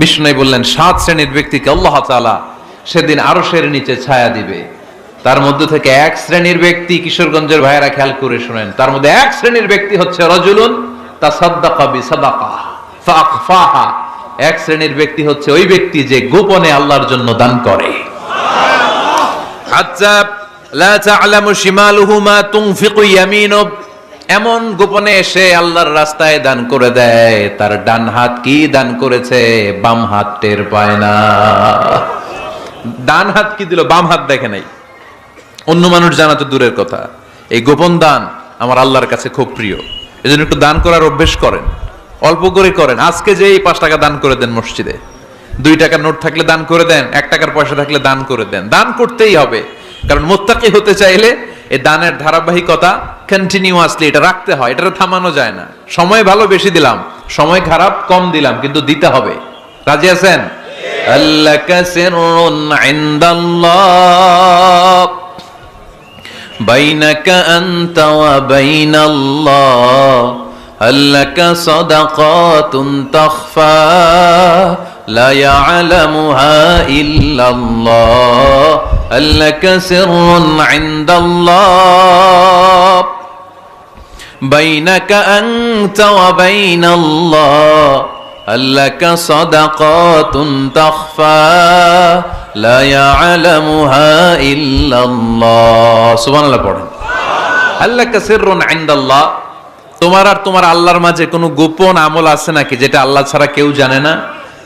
বিষ্ণু বললেন, সাত শ্রেণির ব্যক্তিকে আল্লাহ তাআলা সেদিন আরশের নিচে ছায়া দিবে। তার মধ্যে থেকে এক শ্রেণির ব্যক্তি কিশোরগঞ্জের ভাইয়েরা খেয়াল করে শুনেন। তার মধ্যে এক শ্রেণির ব্যক্তি হচ্ছে রজুলুন তা সাদ্দাকা বি সাদাকা এক শ্রেণির ব্যক্তি হচ্ছে ওই ব্যক্তি যে গোপনে আল্লাহর জন্য দান করে। হাত্তা লা তা'লামু শিমালুহু মা তুনফিকু ইয়ামিনু এমন গোপনে এসে আল্লাহর রাস্তায় দান করে দেয়, তার ডান হাত কি দান করেছে, বাম হাত টের পায় না। ডান হাত কি দিল, বাম হাত দেখে নাই। অন্য মানুষ জানা তো দূরের কথা। এই গোপন দান আমার আল্লাহর কাছে খুব প্রিয়। এজন্য একটু দান করার অভ্যেস করেন, অল্প করে করেন। আজকে যে এই পাঁচ টাকা দান করে দেন মসজিদে, দুই টাকার নোট থাকলে দান করে দেন, এক টাকার পয়সা থাকলে দান করে দেন। দান করতেই হবে, কারণ মোত্তাকি হতে চাইলে এই দানের ধারাবাহিকতা কন্টিনিউয়াসলি এটা রাখতে হয় এটা থামানো যায় না সময় ভালো বেশি দিলাম সময় খারাপ কম দিলাম কিন্তু দিতে হবে রাজি আছেন আল্লাহ কাসিরুন ইনদাল্লাহ بينك أنت وبين الله هل لك صدقات تخفى لا يعلمها إلا الله هل لك سر عند الله بينك أنت وبين الله هل لك صدقات تخفى لا يعلمها إلا الله سبحان الله পড়েন هل لك سر عند الله তোমার আর তোমার আল্লাহর মাঝে কোনো গোপন আমল আছে নাকি যেটা আল্লাহ ছাড়া কেউ জানে না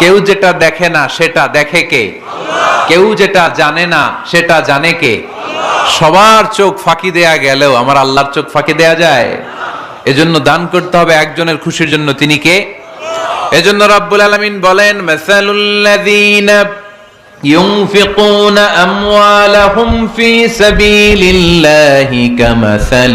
কেউ যেটা দেখে না সেটা দেখে কে কেউ যেটা জানে না সেটা জানে কে সবার চোখ ফাঁকি দেয়া গেলেও আমার আল্লাহর চোখ ফাঁকি দেয়া যায় এজন্য দান করতে হবে একজনের খুশির জন্য তিনি কে এজন্য রাব্বুল আলামিন বলেন মাসালুল্লাযীনা ينفقون أموالهم في سبيل الله كمثل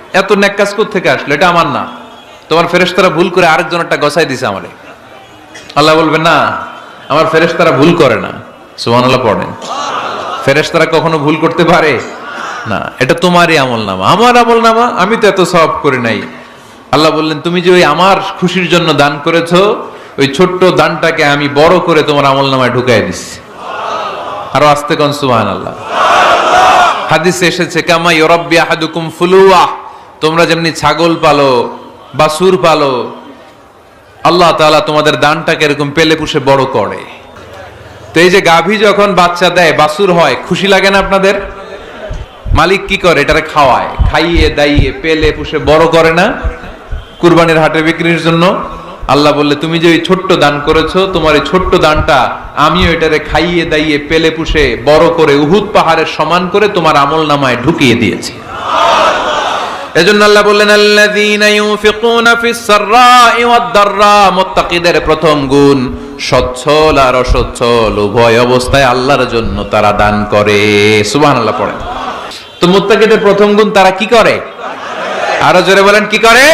এত নেক কাজ থেকে আসলো? এটা আমার না। তোমার ফেরেশতারা ভুল করে আরেকজনেরটা গসাই দিছে আমারে। আল্লাহ বলবে না, আমার ফেরেশতারা ভুল করে না। সুবহানাল্লাহ পড়েন। ফেরেশতারা কখনো ভুল করতে পারে? না, এটা তোমারই আমল নামা। আমার আমল নামা, আমি তো এত সব করে নাই। আল্লাহ বললেন, তুমি যে ওই আমার খুশির জন্য দান করেছ, ওই ছোট্ট দানটাকে আমি বড় করে তোমার আমল নামায় ঢুকাই দিচ্ছি আরও আস্তে কন সুবহান আল্লাহ হাদিসে এসেছে কামাই ইউরাব্বি আহাদুকুম ফুলুয়া। তোমরা যেমনি ছাগল পালো বাসুর পালো, আল্লাহ তাআলা তোমাদের দানটাকে এরকম পেলে পুষে বড় করে। তো এই যে গাভী যখন বাচ্চা দেয় বাসুর হয়, খুশি লাগে না আপনাদের? মালিক কি করে? এটারে খাওয়ায়, খাইয়ে, দাইয়ে, পেলে পুষে বড় করে না? কুরবানির হাটে বিক্রির জন্য? আল্লাহ বললে, তুমি যে ওই ছোট্ট দান করেছ, তোমার এই ছোট্ট দানটা আমিও এটারে খাইয়ে, দাইয়ে, পেলে পুষে বড় করে উহুদ পাহাড়ের সমান করে তোমার আমল নামায় ঢুকিয়ে দিয়েছি। এজন্য আল্লাহ বললেন, আল্লাযীনা ইউনফিকুনা ফিস সাররাই ওয়াদ দাররা মুত্তাকিদের প্রথম গুণ, সচ্ছল আর অসচ্ছল, উভয় অবস্থায় আল্লাহর জন্য তারা দান করে। সুবহানাল্লাহ পড়েন। তো মুত্তাকিদের প্রথম গুণ তারা কি করে? আরও জোরে বলেন, কি করে?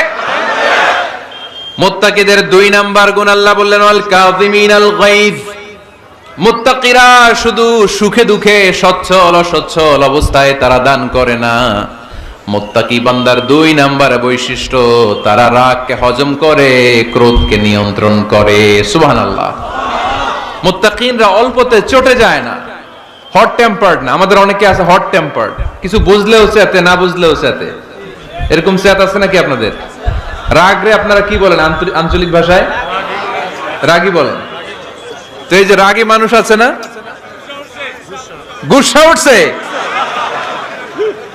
মুত্তাকিদের দুই নাম্বার গুণ আল্লাহ বললেন আল কাযিমিনাল গায়জ মুত্তাকিরা শুধু সুখে দুঃখে সচ্ছল, অসচ্ছল অবস্থায় তারা দান করে না। মুত্তাকি বান্দার দুই নাম্বার বৈশিষ্ট্য, তারা রাগকে হজম করে, ক্রোধকে নিয়ন্ত্রণ করে। সুবহানাল্লাহ। মুত্তাকিনরা অল্পতে চটে যায় না। হট টেম্পার্ড না। আমাদের অনেকে আছে হট টেম্পার্ড কিছু বুঝলেও চেতে না বুঝলেও চেতে এরকম চেত আছে নাকি আপনাদের? রাগ রে আপনারা কি বলেন আঞ্চলিক ভাষায়? রাগই বলেন। তো এই যে রাগী মানুষ আছে না? গুসা উঠছে।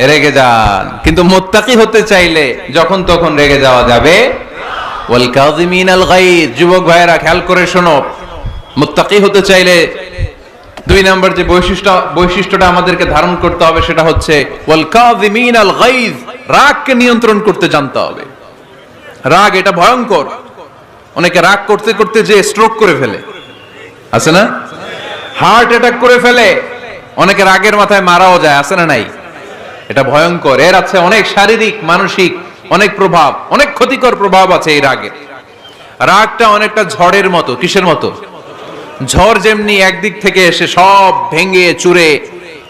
রেগে যান। কিন্তু মোত্তাকি হতে চাইলে যখন তখন রেগে যাওয়া যাবে। আল যুবক ভাইয়েরা, খেয়াল করে শোনো। মোত্তাকি হতে চাইলে দুই নাম্বার যে বৈশিষ্ট্য, বৈশিষ্ট্যটা আমাদেরকে ধারণ করতে হবে সেটা হচ্ছে আল রাগকে নিয়ন্ত্রণ করতে জানতে হবে। রাগ এটা ভয়ঙ্কর। অনেকে রাগ করতে করতে যে স্ট্রোক করে ফেলে। আছে না? হার্ট অ্যাটাক করে ফেলে। অনেকে রাগের মাথায় মারাও যায়, আছে না নাই? এটা ভয়ঙ্কর। এর আছে অনেক শারীরিক, মানসিক, অনেক প্রভাব, অনেক ক্ষতিকর প্রভাব আছে এই রাগের রাগটা অনেকটা ঝড়ের মতো, কিসের মতো? ঝড় যেমনি একদিক থেকে এসে সব ভেঙে, চুরে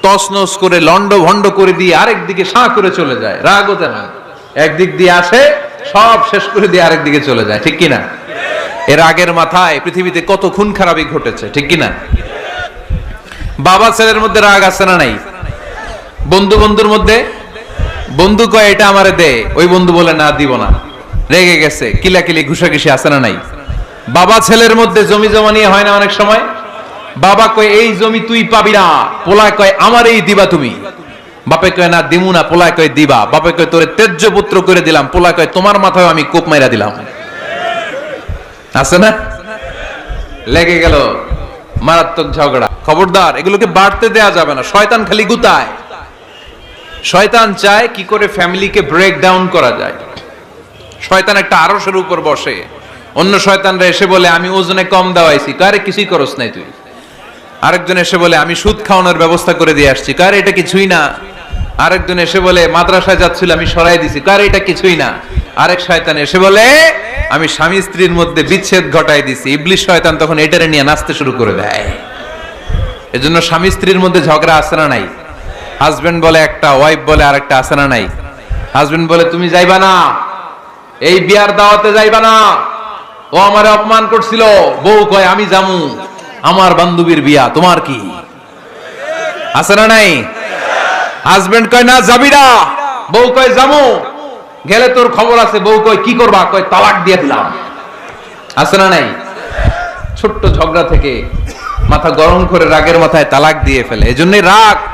তসনস করে লন্ড ভন্ড করে দিয়ে আরেক দিকে সাঁ করে চলে যায়। রাগ রাগও তেমন। একদিক দিয়ে আসে, সব শেষ করে দিয়ে আরেক দিকে চলে যায়। ঠিক কিনা? এর আগের মাথায় পৃথিবীতে কত খুন খারাপই ঘটেছে, ঠিক কিনা? বাবা ছেলের মধ্যে রাগ আছে না নাই? বন্ধু বন্ধুর মধ্যে, বন্ধু কয়, এটা আমারে দে। ওই বন্ধু বলে, না, দিব না। রেগে গেছে, কিলাকিলি, ঘুষাঘুষি আছে না নাই? বাবা ছেলের মধ্যে জমি জমা নিয়ে হয় না অনেক সময়? বাবা কয়, এই জমি তুই পাবি না। পোলায় কয় আমার এই দিবা তুমি। বাপে কয়, না, দিমু না। পোলায় কয়, দিবা। বাপে কয়, তোরে তেজ্য পুত্র করে দিলাম। পোলায় কয়, তোমার মাথায় আমি কোপ মাইরা দিলাম। আছে না? লেগে গেল মারাত্মক ঝগড়া। খবরদার, এগুলোকে বাড়তে দেয়া যাবে না। শয়তান খালি গুতায়। শয়তান চায় কি করে ফ্যামিলিকে ব্রেক ডাউন করা যায়। শয়তান একটা আরসের উপর বসে। অন্য শয়তানরা এসে বলে, আমি ওজনে কম দেওয়াইছি। কারে কিছুই করস নাই তুই? আরেকজন এসে বলে, আমি সুদ খাওয়ানোর ব্যবস্থা করে দিয়ে আসছি। কার এটা কিছুই না। আরেকজন এসে বলে, মাদ্রাসায় যাচ্ছিল, আমি সরাই দিছি। কার এটা কিছুই না। আরেক শয়তান এসে বলে, আমি স্বামী স্ত্রীর মধ্যে বিচ্ছেদ ঘটাই দিছি। ইবলিশ শয়তান তখন এটারে নিয়ে নাচতে শুরু করে দেয়। এজন্য স্বামী স্ত্রীর মধ্যে ঝগড়া না নাই? হাজবেন্ড বলে একটা ওয়াইফ বলে আরেকটা আছে না নাই? হাজবেন্ড বলে, তুমি যাইবা না। এই বিয়ার দাওয়াতে যাইবা না। ও আমারে অপমান করছিল। বউ কয়, আমি জামু আমার বান্ধবীর বিয়া, তোমার কি? আছে না নাই? হাজবেন্ড কয়, না, যাবি না। বউ কয় জামু গেলে তোর খবর আছে। বউ কয়, কি করবা? কয়, তালাক দিয়ে দিলাম। আছে না নাই? ছোট্ট ঝগড়া থেকে মাথা গরম করে রাগের মাথায় তালাক দিয়ে ফেলে। এজন্যই রাগ।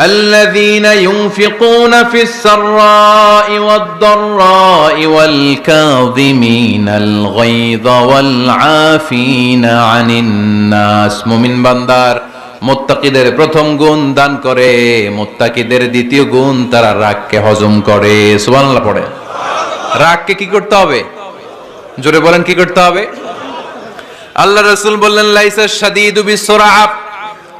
الذين ينفقون في السراء والضراء والكاظمين الغيظ والعافين عن الناس মুমিন বান্দার মুত্তাকিদের প্রথম গুণ দান করে মুত্তাকিদের দ্বিতীয় গুণ তারা রাগকে হজম করে সুবহানাল্লাহ পড়ে রাগকে কি করতে হবে জোরে বলেন কি করতে হবে আল্লাহ রসুল বললেন লাইসা শাদীদু বিসরাআব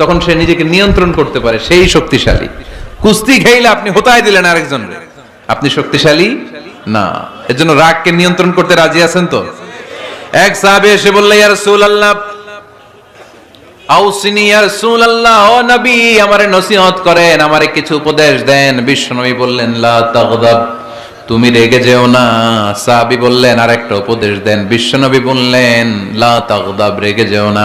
তখন সে নিজেকে নিয়ন্ত্রণ করতে পারে, সেই শক্তিশালী। কুস্তি খেইলে আপনি হোতায় দিলেন আরেকজন আপনি শক্তিশালী? না। এজন্য রাগকে নিয়ন্ত্রণ করতে রাজি আছেন তো? এক সাহাবে এসে বললে, ইয়া রাসূলুল্লাহ, আউসিনি বিশ্বনবী বললেন, লা তাগদাব, তুমি রেগে যেও না। সাহাবী বললেন, আরেকটা উপদেশ দেন। বিশ্বনবী বললেন, লা তাগদাব, রেগে যেও না।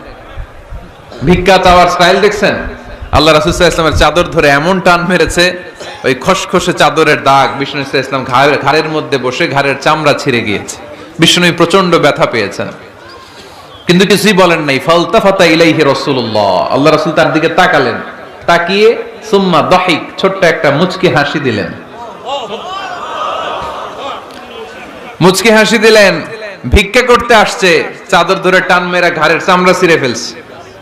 ভিক্ষা চাওয়ার স্টাইল দেখছেন? আল্লাহ রাসুসাহ ইসলামের চাদর ধরে এমন টান মেরেছে, ওই খসখসে চাদরের দাগ বিষ্ণু ইসলাম ঘাড়ের মধ্যে বসে ঘাড়ের চামড়া ছিঁড়ে গিয়েছে। বিষ্ণু প্রচণ্ড ব্যথা পেয়েছেন। কিন্তু কিছুই বলেন নাই ফালতা ফাতা ইলাইহি রসুল্লাহ আল্লাহ রাসুল তার দিকে তাকালেন, তাকিয়ে সুম্মা দহিক, ছোট্ট একটা মুচকি হাসি দিলেন। মুচকি হাসি দিলেন, ভিক্ষা করতে আসছে, চাদর ধরে টান মেরা ঘাড়ের চামড়া ছিঁড়ে ফেলছে।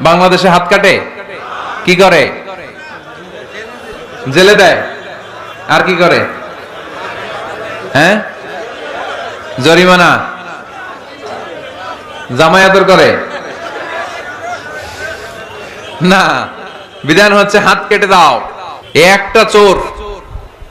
বাংলাদেশে হাত কাটে? কি করে? জেলে দেয়? আর কি করে? হ্যাঁ? জরিমানা? জামায়াতর করে? না। বিধান হচ্ছে হাত কেটে দাও। একটা চোর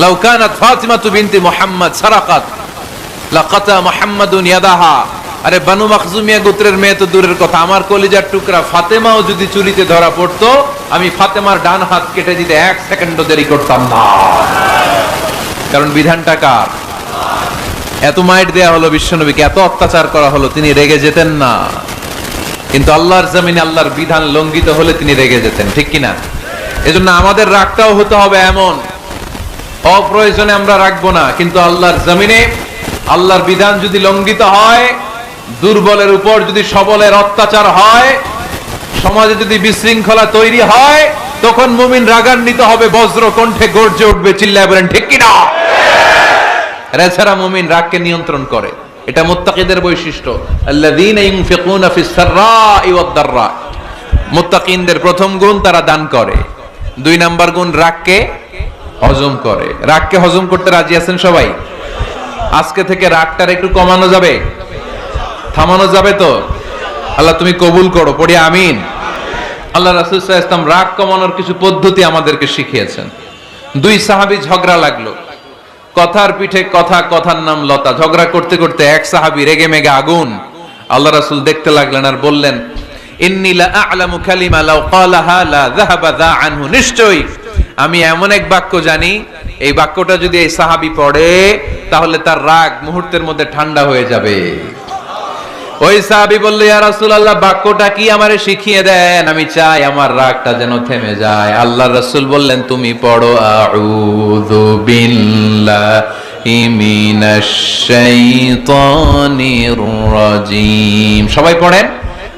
লাউ কানাত ফাতিমাতু বিনতি মুহাম্মদ, সারাকাত। লাকাতা মুহাম্মাদুন ইয়াদাহা। আরে বানু মাখজুমিয়া গোত্রের মেয়ে তো দূরের কথা। আমার কলিজার টুকরা ফাতেমাও যদি চুরিতে ধরা পড়তো, আমি ফাতেমার ডান হাত কেটে দিতে এক সেকেন্ডও দেরি করতাম না। কারণ বিধানটা কার? এত মাইট দেয়া হলো বিশ্বনবীকে, এত অত্যাচার করা হলো, তিনি রেগে যেতেন না। কিন্তু আল্লাহর জমিনে আল্লাহর বিধান লঙ্ঘিত হলে তিনি রেগে যেতেন, ঠিক কিনা? এজন্য আমাদের রাগটাও হতে হবে এমন। অপ্রয়োজনে আমরা রাখব না, কিন্তু আল্লাহর জমিনে আল্লাহর বিধান যদি লঙ্ঘিত হয়, দুর্বলের উপর যদি সবলের অত্যাচার হয়, সমাজে যদি বিশৃঙ্খলা তৈরি হয়, তখন মুমিন রাগান্বিত হবে, বজ্র কণ্ঠে গর্জে উঠবে, চিল্লায় বলেন, ঠিক কিনা? এছাড়া মুমিন রাগকে নিয়ন্ত্রণ করে। এটা মুত্তাকিদের বৈশিষ্ট্য। প্রথম গুণ তারা দান করে। দুই নাম্বার গুণ রাগকে হজম করে। রাগকে হজম করতে রাজি আছেন সবাই? আজকে থেকে রাগটার একটু কমানো যাবে? থামানো যাবে তো? আল্লাহ তুমি কবুল করো, পড়ি আমিন। আল্লাহ রাসূল আলাইহি রাগ কমানোর কিছু পদ্ধতি আমাদেরকে শিখিয়েছেন। দুই সাহাবী ঝগড়া লাগল। কথার পিঠে কথা, কথার নাম লতা। ঝগড়া করতে করতে এক সাহাবী রেগে মেগে আগুন। আল্লাহ রাসুল দেখতে লাগলেন আর বললেন, ইন্নী লা আ'লামু কালিমা লাউ ক্বালাহা লা যাহাবা যা আনহু। নিশ্চয়ই আমি এমন এক বাক্য জানি, এই বাক্যটা যদি এই সাহাবী পড়ে, তাহলে তার রাগ মুহূর্তের মধ্যে ঠান্ডা হয়ে যাবে। ওই সাহাবী বলল, ইয়া রাসূলুল্লাহ, বাক্যটা কি আমারে শিখিয়ে দেন? আমি চাই আমার রাগটা যেন থেমে যায়। আল্লাহ রাসূল বললেন, তুমি পড়ো, আউযু সবাই পড়েন?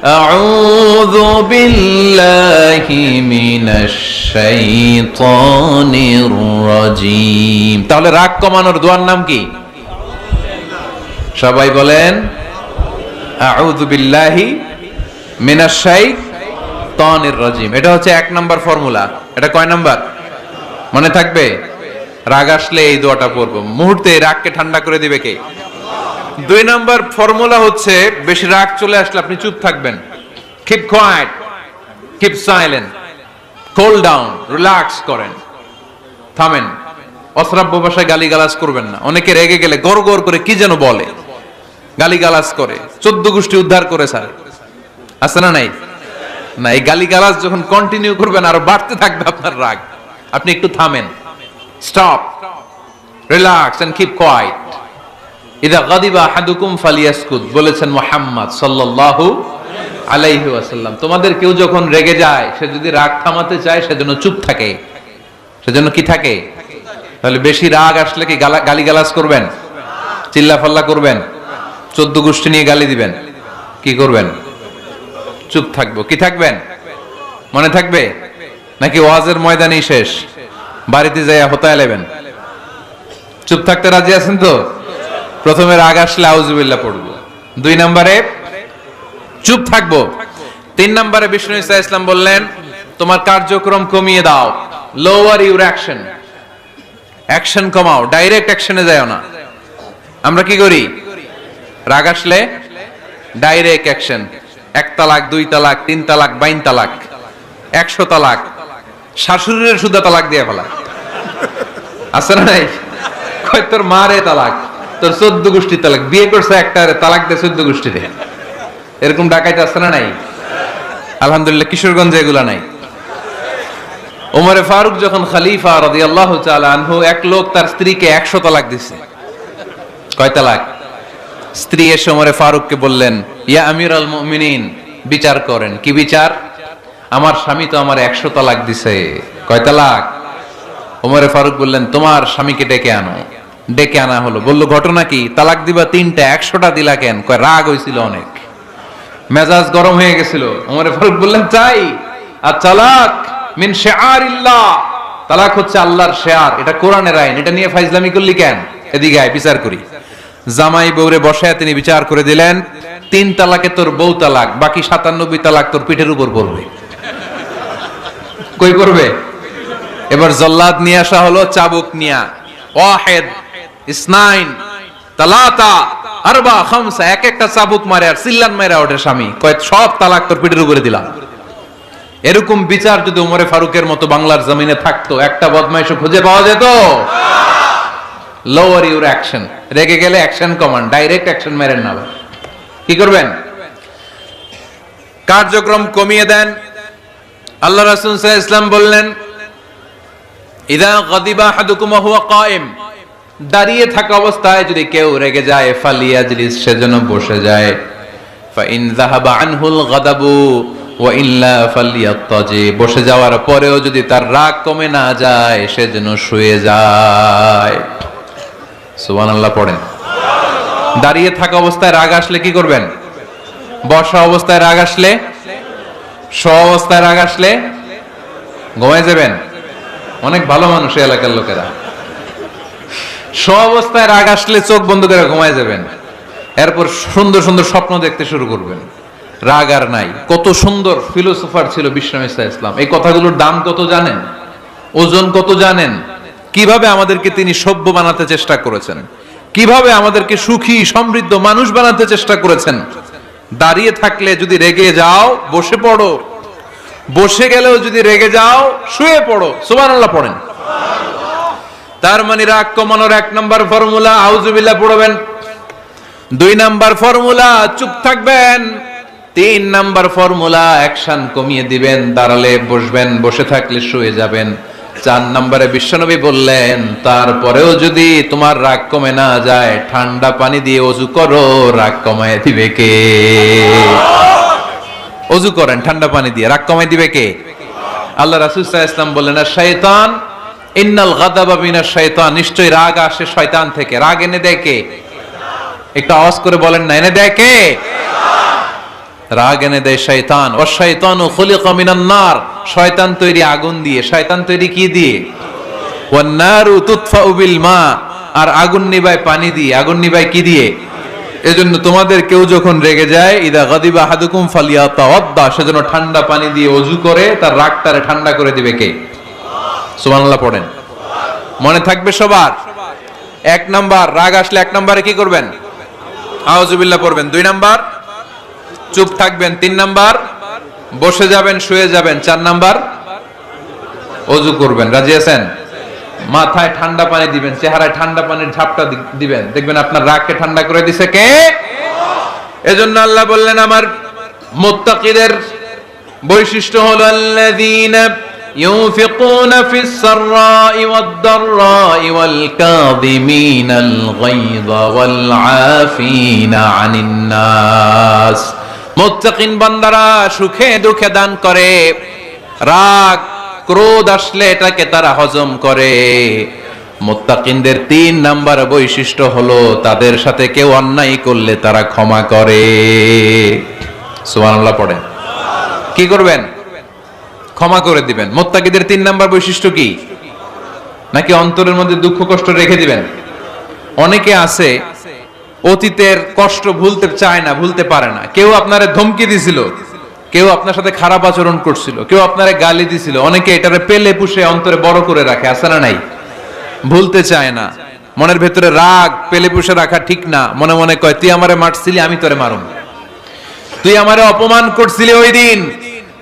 আউযু বিল্লাহি মিনাশ শাইতানির রাজিম তাহলে রাগ কমানোর দোয়ার নাম কি? সবাই বলেন, আউযু বিল্লাহি মিনাশ শাইতানির রাজিম। এটা হচ্ছে এক নাম্বার ফর্মুলা। এটা কয় নাম্বার? মনে থাকবে? রাগ আসলে এই দোয়াটা পড়ব। মুহূর্তে রাগকে ঠান্ডা করে দিবে কে? দুই নাম্বার ফর্মুলা হচ্ছে, বেশি রাগ চলে আসলে আপনি চুপ থাকবেন। Keep quiet keep silent cool down relax করেন। থামেন। অশ্রাব্য ভাষায় গালিগালাজ করবেন না। অনেকে রেগে গেলে গড় গড় করে কি যেন বলে। গালিগালাজ করে। চোদ্দ গোষ্ঠী উদ্ধার করে স্যার। আছে না নাই? না, এই গালিগালাজ যখন কন্টিনিউ করবেন, আরও বাড়তে থাকবে আপনার রাগ। আপনি একটু থামেন। Stop relax and keep quiet ইদা গাদিবা আহাদুকুম ফালিয়াসকুত বলেছেন মুহাম্মদ সাল্লাল্লাহু আলাইহি ওয়াসাল্লাম। তোমাদের কেউ যখন রেগে যায়, সে যদি রাগ থামাতে চায়, সেজন্য চুপ থাকে। সেজন্য কি থাকে? তাহলে বেশি রাগ আসলে কি গালি গালাজ করবেন? চিল্লা ফাল্লা করবেন? চোদ্দ গোষ্ঠী নিয়ে গালি দিবেন? কি করবেন? চুপ থাকব। কি থাকবেন? মনে থাকবে? নাকি ওয়াজের ময়দানেই শেষ? বাড়িতে যাইয়া হতায় লেবেন চুপ থাকতে রাজি আছেন তো? প্রথমে রাগ আসলে আউজুবিল্লা পড়ব। দুই নম্বরে, চুপ থাকব। তিন নম্বরে বিষ্ণু ইসা ইসলাম বললেন, তোমার কার্যক্রম কমিয়ে দাও। লোয়ার ইউর অ্যাকশন অ্যাকশন কমাও ডাইরেক্ট অ্যাকশনে যাও না। আমরা কি করি? রাগ আসলে ডাইরেক্ট অ্যাকশন এক তালাক, দুই তালাক, তিন তালাক, বাইন তালাক, একশো তালাক। শাশুড়ির সুদা তালাক দিয়ে ফেলা। আছে না নাই? তোর মারে তালাক। তোর চোদ্দ গোষ্ঠী তালাক। বিয়ে করছে একটা তালাক দিয়ে চোদ্দ গোষ্ঠী দিয়ে এরকম ডাকাইতে আছে না নাই? আলহামদুলিল্লাহ, কিশোরগঞ্জে এগুলা নাই। ওমরে ফারুক যখন খালিফা আল্লাহ আনহু, এক লোক তার স্ত্রীকে একশো তালাক দিছে। কয় তালাক? স্ত্রী এসে ওমরে ফারুককে বললেন, ইয়া আমির আল মুমিনিন, বিচার করেন। কি বিচার? আমার স্বামী তো আমার একশো তালাক দিছে। কয় তালাক? ওমরে ফারুক বললেন, তোমার স্বামীকে ডেকে আনো। ডেকে আনা হলো। বলল, ঘটনা কি? তালাক দিবা তিনটা, একশোটা দিলা কেন? কয়, রাগ হয়েছিল অনেক। মেজাজ গরম হয়ে গেছিল। ওমরে ফারুক বললেন, চাই, আর তালাক মিন শেয়ার ইল্লাহ তালাক হচ্ছে আল্লাহর শেয়ার, এটা কোরআনের আইন, এটা নিয়ে ফাইজলামি করলি কেন? এদিকে আয়, বিচার করি। জামাই বউরে বসায় তিনি বিচার করে দিলেন, তিন তালাকে তোর বউ তালাক, বাকি সাতানব্বই তালাক তোর পিঠের উপর পড়বে। কই করবে এবার জল্লাদ নিয়ে আসা হলো, চাবুক নিয়া। ওয়াহেদ ইসনাইন তালাতা আরবা খামসা এক একটা চাবুক মারে আর সিল্লান মারে ওঠে স্বামী। সব তালাক তোর উপরে দিলাম। এরকম বিচার যদি উমরে ফারুকের মতো বাংলার জমিনে থাকতো, একটা বদমাইশ খুঁজে পাওয়া যেত? লোয়ার ইউর অ্যাকশন রেগে গেলে অ্যাকশন কমান্ড ডাইরেক্ট অ্যাকশন মেরেন না কি করবেন? কার্যক্রম কমিয়ে দেন। আল্লাহ রাসূল ইসলাম বললেন, ইদা গাদিবা আহাদুকুম হুয়া কায়েম। দাঁড়িয়ে থাকা অবস্থায় যদি কেউ রেগে যায়, ফালিয়া ফালিয়াজলিস সেজন্য বসে যায়। বসে যাওয়ার পরেও যদি তার রাগ কমে না যায় সেজন্য শুয়ে যায়। সুবহানাল্লাহ পড়েন। দাঁড়িয়ে থাকা অবস্থায় রাগ আসলে কি করবেন? বসা অবস্থায় রাগ আসলে? স অবস্থায় রাগ আসলে? ঘুমায় যাবেন? অনেক ভালো মানুষ এলাকার লোকেরা। অবস্থায় রাগ আসলে চোখ বন্ধ করে ঘুমায় যাবেন। এরপর সুন্দর সুন্দর স্বপ্ন দেখতে শুরু করবেন। রাগ আর নাই। কত সুন্দর ফিলোসোফার ছিল ইসা ইসলাম এই কথাগুলোর দাম কত জানেন? ওজন কত জানেন? কীভাবে আমাদেরকে তিনি সভ্য বানাতে চেষ্টা করেছেন? কীভাবে আমাদেরকে সুখী, সমৃদ্ধ মানুষ বানাতে চেষ্টা করেছেন? দাঁড়িয়ে থাকলে যদি রেগে যাও, বসে পড়ো। বসে গেলেও যদি রেগে যাও, শুয়ে পড়ো। সুবান আল্লাহ পড়েন। তার মানে রাগ কমানোর এক নম্বর ফর্মুলা আউজুবিল্লাহ পড়বেন। দুই নাম্বার ফর্মুলা, চুপ থাকবেন। তিন নাম্বার ফর্মুলা, অ্যাকশন কমিয়ে দিবেন, দাঁড়ালে বসবেন, বসে থাকলে শুয়ে যাবেন। চার নম্বরে বিশ্বনবী বললেন, তারপরেও যদি তোমার রাগ কমে না যায়, ঠান্ডা পানি দিয়ে অজু করো, রাগ কমায় দিবে কে? অজু করেন, ঠান্ডা পানি দিয়ে, রাগ কমায় দিবে কে? আল্লাহ রাসুল ইসলাম বললেন, আর শয়তান ইন্নাল গাদাবা মিনাশ শয়তান নিশ্চয়ই রাগ আসে শয়তান থেকে। রাগ এনে দেয় কে? একটু আওয়াজ করে বলেন না, এনে দেয় কে? রাগ এনে দেয় শয়তান। ও শয়তান ও খুলিকা মিনান নার। শয়তান তৈরি আগুন দিয়ে। শয়তান তৈরি কি দিয়ে? ওয়ান নারু তুতফাউ বিল মা। আর আগুন নিবায় পানি দিয়ে। আগুন নিবায় কি দিয়ে? এজন্য তোমাদের কেউ যখন রেগে যায়, ইদা গাদিবা হাদুকুম ফালিয়া তাওয়াদ্দা সেজন্য ঠান্ডা পানি দিয়ে অজু করে, তার রাগটারে ঠান্ডা করে দিবে কে? সুবহানাল্লাহ পড়েন। মনে থাকবে সবার। এক নাম্বার, রাগ আসলে এক নাম্বারে কি করবেন? আউজুবিল্লাহ পড়বেন। দুই নাম্বার, চুপ থাকবেন। তিন নাম্বার, বসে যাবেন, শুয়ে যাবেন। চার নাম্বার, অজু করবেন। রাজি আছেন? মাথায় ঠান্ডা পানি দিবেন, চেহারায় ঠান্ডা পানির ঝাপটা দিবেন। দেখবেন আপনার রাগকে ঠান্ডা করে দিছে কে? এজন্য আল্লাহ বললেন, আমার মুত্তাকিদের বৈশিষ্ট্য হলো আল্লাযীনা ينفقون في السراء والضراء والكاظمين الغيظ والعافين عن الناس মুত্তাকিন বান্দারা সুখে দুঃখে দান করে রাগ ক্রোধ আসলে এটাকে তারা হজম করে মোত্তাকিনদের তিন নাম্বার বৈশিষ্ট্য হলো তাদের সাথে কেউ অন্যায় করলে তারা ক্ষমা করে সুবহানাল্লাহ পড়ে কি করবেন ক্ষমা করে দিবেন। মোত্তাকিদের তিন নাম্বার বৈশিষ্ট্য কি? নাকি অন্তরের মধ্যে দুঃখ, কষ্ট রেখে দিবেন? অনেকে আছে, অতীতের কষ্ট ভুলতে চায় না, ভুলতে পারে না। কেউ আপনারে ধমকি দিছিল, কেউ আপনার সাথে খারাপ আচরণ করছিল, কেউ আপনারে গালি দিছিল। অনেকে এটারে পেলে পুষে অন্তরে বড় করে রাখে, আছে না নাই? ভুলতে চায় না। মনের ভেতরে রাগ, পেলে পুষে রাখা ঠিক না। মনে মনে কয়, তুই আমারে মারছিলি, আমি তোরে মারুম। তুই আমারে অপমান করছিলি ওই দিন।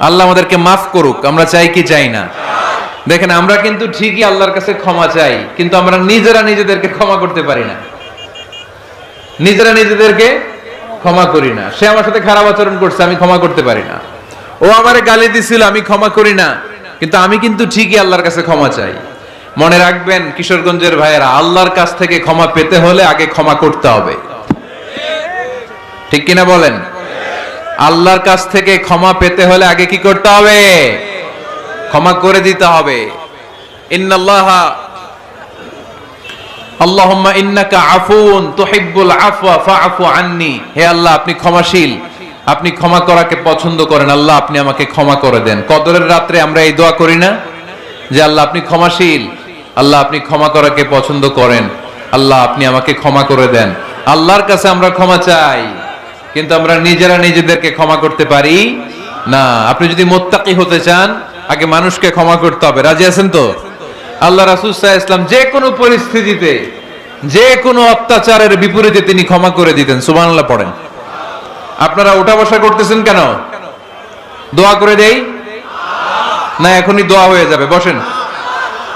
আল্লাহ আমাদেরকে মাফ করুক, আমরা চাই কি চাই না। দেখেন, আমরা কিন্তু ঠিকই আল্লাহর কাছে ক্ষমা চাই, কিন্তু আমরা নিজেরা নিজেদেরকে ক্ষমা করতে পারি না। নিজেরা নিজেদেরকে ক্ষমা করি না। সে আমার সাথে খারাপ আচরণ করছে, আমি ক্ষমা করতে পারি না। ও আমারে গালি দিছিল, আমি ক্ষমা করি না। কিন্তু আমি কিন্তু ঠিকই আল্লাহর কাছে ক্ষমা চাই। মনে রাখবেন, কিশোরগঞ্জের ভাইয়েরা, আল্লাহর কাছ থেকে ক্ষমা পেতে হলে আগে ক্ষমা করতে হবে। ঠিক কিনা বলেন? আল্লাহর কাছ থেকে ক্ষমা পেতে হলে আগে কি করতে হবে? ক্ষমা করে দিতে হবে। ক্ষমাশীল। আপনি ক্ষমা করাকে পছন্দ করেন। আল্লাহ, আপনি আমাকে ক্ষমা করে দেন। কদরের রাত্রে আমরা এই দোয়া করি না যে, আল্লাহ, আপনি ক্ষমাশীল। আল্লাহ, আপনি ক্ষমা করাকে পছন্দ করেন। আল্লাহ, আপনি আমাকে ক্ষমা করে দেন। আল্লাহর কাছে আমরা ক্ষমা চাই। কিন্তু আমরা নিজেরা নিজেদেরকে ক্ষমা করতে পারি না। আপনি যদি মোত্তাকি হতে চান, আগে মানুষকে ক্ষমা করতে হবে। রাজি আছেন তো? আল্লাহ রাসুল ইসলাম যে কোনো পরিস্থিতিতে, যে কোনো অত্যাচারের বিপরীতে তিনি ক্ষমা করে দিতেন। সুবহানাল্লাহ, পড়েন। আপনারা ওঠা বসা করতেছেন কেন? দোয়া করে দেই? না, এখনই দোয়া হয়ে যাবে। বসেন।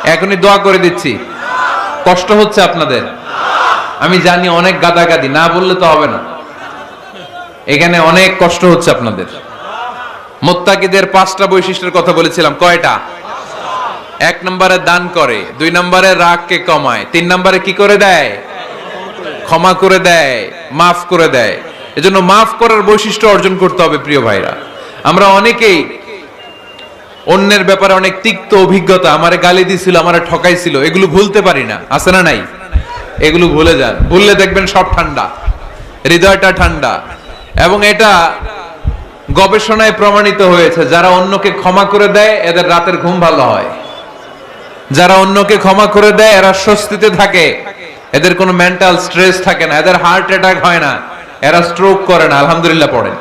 এখনই দোয়া করে দিচ্ছি। কষ্ট হচ্ছে আপনাদের। আমি জানি অনেক গাদাগাদি, না বললে তো হবে না। এখানে অনেক কষ্ট হচ্ছে আপনাদের। মোত্তাকিদের পাঁচটা বৈশিষ্ট্যের কথা বলেছিলাম, কয়টা? এক নম্বরে দান করে, দুই নম্বরে রাগকে কমায়, তিন নম্বরে কি করে দেয়? ক্ষমা করে দেয়, মাফ করে দেয়। এজন্য মাফ করার বৈশিষ্ট্য অর্জন করতে হবে প্রিয় ভাইরা। আমরা অনেকেই অন্যের ব্যাপারে অনেক তিক্ত অভিজ্ঞতা, আমারে গালি দিছিল, আমারে ঠকাইছিল, এগুলো ভুলতে পারি না। আছে না নাই? এগুলো ভুলে যান। ভুললে দেখবেন সব ঠান্ডা। হৃদয়টা ঠান্ডা। এবং এটা গবেষণায় প্রমাণিত হয়েছে, যারা অন্যকে ক্ষমা করে দেয়, এদের রাতের ঘুম ভালো হয়। যারা অন্যকে ক্ষমা করে দেয়, এরা স্বস্তিতে থাকে। এদের কোনো মেন্টাল স্ট্রেস থাকে না, এদের হার্ট অ্যাটাক হয় না। এরা স্ট্রোক করে না, আলহামদুলিল্লাহ পড়েন।